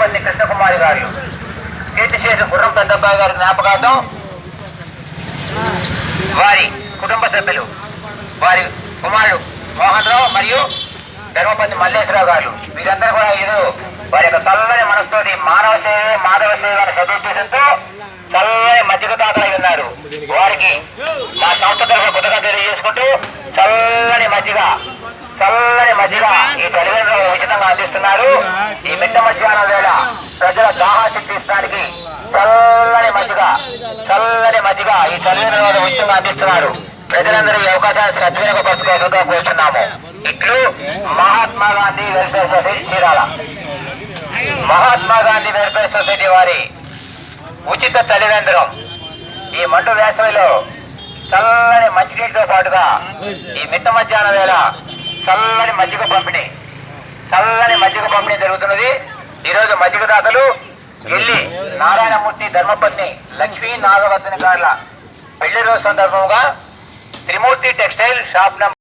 ధర్మపల్లి కృష్ణకుమారి గారు. కీర్తిశేషు గుర్రం పెద్దబ్బాయి గారి జ్ఞాపకార్థం వారి కుటుంబ సభ్యులు వారి కుమారుడు మోహన్ రావు మరియు ధర్మపతి మల్లేశ్వరరావు గారు. వీరందరూ కూడా ఈరోజు వారి యొక్క చల్లని మనసుతోటి మానవ సేవ మాధవ సేవ అనే సదుద్దేశంతో చల్లని మజ్జిగ తాతలై ఉన్నారు. వారికి మా సంస్థ తరఫున కృతజ్ఞత తెలియజేసుకుంటూ చల్లని మజ్జిగ చల్లని మధ్యగా ఈ తల్లిదండ్రులు ఉచితంగా అందిస్తున్నారు. ఈ మిట్ట మధ్యాహ్నం వేళ ప్రజల దాహాన్ని తీర్చడానికి చల్లని మజ్జిగ మధ్యగా ఈ ఈ తల్లిదండ్రులు ఉద్యమం అందిస్తున్నారు ప్రజలందరూ ఈ అవకాశాన్ని సద్వినియోగపరచుకోవాల్సిందిగా కోరుచున్నాము. ఇట్లు Mahatma Gandhi welfare society Chirala. Mahatma Gandhi welfare society వారి ఉచిత చలివేంద్రం ఈ మండు వేసవిలో చల్లని మంచినీటితో పాటుగా ఈ మిట్ట మధ్యాహ్నం వేళ చల్లని మజ్జిగ పంపిణీ. చల్లని మజ్జిగ పంపిణీ జరుగుతున్నది. ఈరోజు మజ్జిగ దాతలు వెళ్ళి నారాయణమూర్తి ధర్మపత్ని లక్ష్మీ నాగవర్ధన గారుల పెళ్ళి రోజు సందర్భంగా త్రిమూర్తి టెక్స్టైల్ షాప్ నంబర్